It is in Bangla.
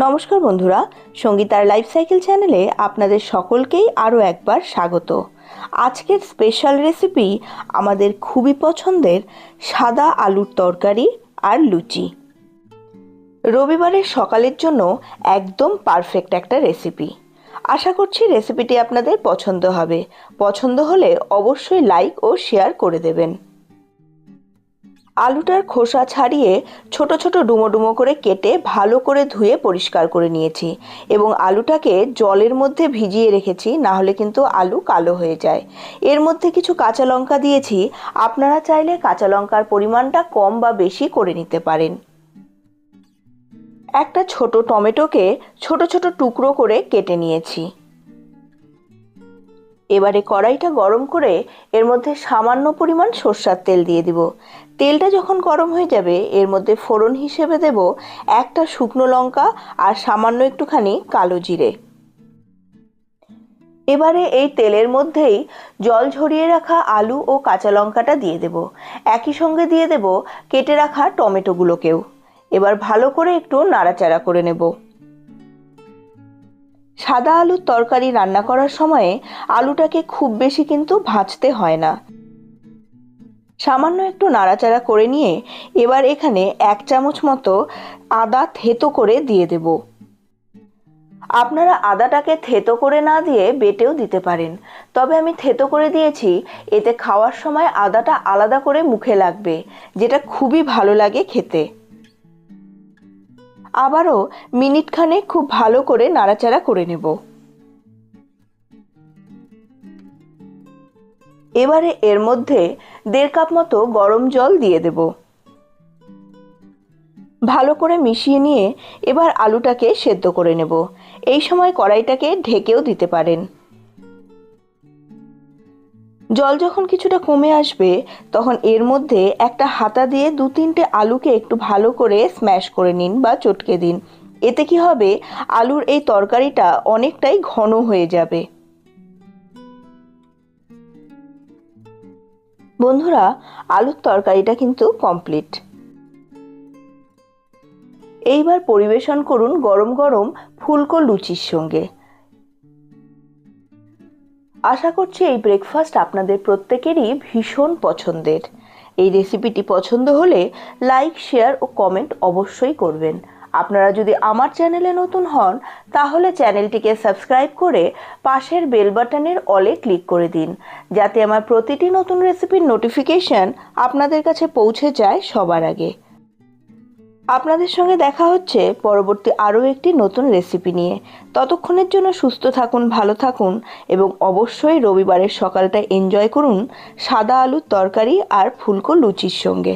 নমস্কার বন্ধুরা, সঙ্গীতার লাইফ সাইকেল চ্যানেলে আপনাদের সকলকেই আরও একবার স্বাগত। আজকের স্পেশাল রেসিপি আমাদের খুবই পছন্দের সাদা আলুর তরকারি আর লুচি। রবিবারের সকালের জন্য একদম পারফেক্ট একটা রেসিপি আশা করছি রেসিপিটি আপনাদের পছন্দ হবে। পছন্দ হলে অবশ্যই লাইক ও শেয়ার করে দেবেন। আলুটার খোসা ছাড়িয়ে ছোট ছোট ডুমো ডুমো করে কেটে ভালো করে ধুয়ে পরিষ্কার করে নিয়েছি এবং আলুটাকে জলের মধ্যে ভিজিয়ে রেখেছি, না হলে কিন্তু আলু কালো হয়ে যায়। এর মধ্যে কিছু কাঁচা লঙ্কা দিয়েছি, আপনারা চাইলে কাঁচা লঙ্কার পরিমাণটা কম বা বেশি করে নিতে পারেন। একটা ছোট টমেটোকে ছোট ছোট টুকরো করে কেটে নিয়েছি। এবারে কড়াইটা গরম করে এর মধ্যে সামান্য পরিমাণ সর্ষার তেল দিয়ে দিব। তেলটা যখন গরম হয়ে যাবে, এর মধ্যে ফোড়ন হিসেবে দেব একটা শুকনো লঙ্কা আর সামান্য একটুখানি কালো জিরে। এবারে এই তেলের মধ্যেই জল ঝরিয়ে রাখা আলু ও কাঁচা লঙ্কাটা দিয়ে দেব। একই সঙ্গে দিয়ে দেব কেটে রাখা টমেটোগুলোকেও। এবার ভালো করে একটু নাড়াচাড়া করে নেব। সাদা আলুর তরকারি রান্না করার সময়ে আলুটাকে খুব বেশি কিন্তু ভাজতে হয় না। সামান্য একটু নাড়াচাড়া করে নিয়ে এবার এখানে এক চামচ মতো আদা থেতো করে দিয়ে দেব। আপনারা আদাটাকে থেতো করে না দিয়ে বেটেও দিতে পারেন, তবে আমি থেতো করে দিয়েছি, এতে খাওয়ার সময় আদাটা আলাদা করে মুখে লাগবে, যেটা খুবই ভালো লাগে খেতে। আবারও মিনিটখানে খুব ভালো করে নাড়াচাড়া করে নেব। এবারে এর মধ্যে দেড় কাপ মতো গরম জল দিয়ে দেব। ভালো করে মিশিয়ে নিয়ে এবার আলুটাকে সেদ্ধ করে নেব। এই সময় কড়াইটাকে ঢেকেও দিতে পারেন। জল যখন কিছুটা কমে আসবে, তখন এর মধ্যে একটা হাতা দিয়ে দু তিনটে আলুকে একটু ভালো করে স্ম্যাশ করে নিন বা চটকে দিন। এতে কি হবে? আলুর এই তরকারিটা অনেকটাই ঘন হয়ে যাবে। বন্ধুরা, আলুর তরকারিটা কিন্তু কমপ্লিট। এইবার পরিবেশন করুন গরম গরম ফুলকো লুচির সঙ্গে। আশা করছি এই ব্রেকফাস্ট আপনাদের প্রত্যেকেরই ভীষণ পছন্দের। এই রেসিপিটি পছন্দ হলে লাইক শেয়ার ও কমেন্ট অবশ্যই করবেন। আপনারা যদি আমার চ্যানেলে নতুন হন, তাহলে চ্যানেলটিকে সাবস্ক্রাইব করে পাশের বেল বাটনের অলে ক্লিক করে দিন। যাতে আমার প্রতিটি নতুন রেসিপির নোটিফিকেশন আপনাদের কাছে পৌঁছে যায় সবার আগে। আপনাদের সঙ্গে দেখা হচ্ছে পরবর্তী আরও একটি নতুন রেসিপি নিয়ে। ততক্ষণের জন্য সুস্থ থাকুন, ভালো থাকুন এবং অবশ্যই রবিবারের সকালটা এনজয় করুন সাদা আলুর তরকারি আর ফুলকো লুচির সঙ্গে।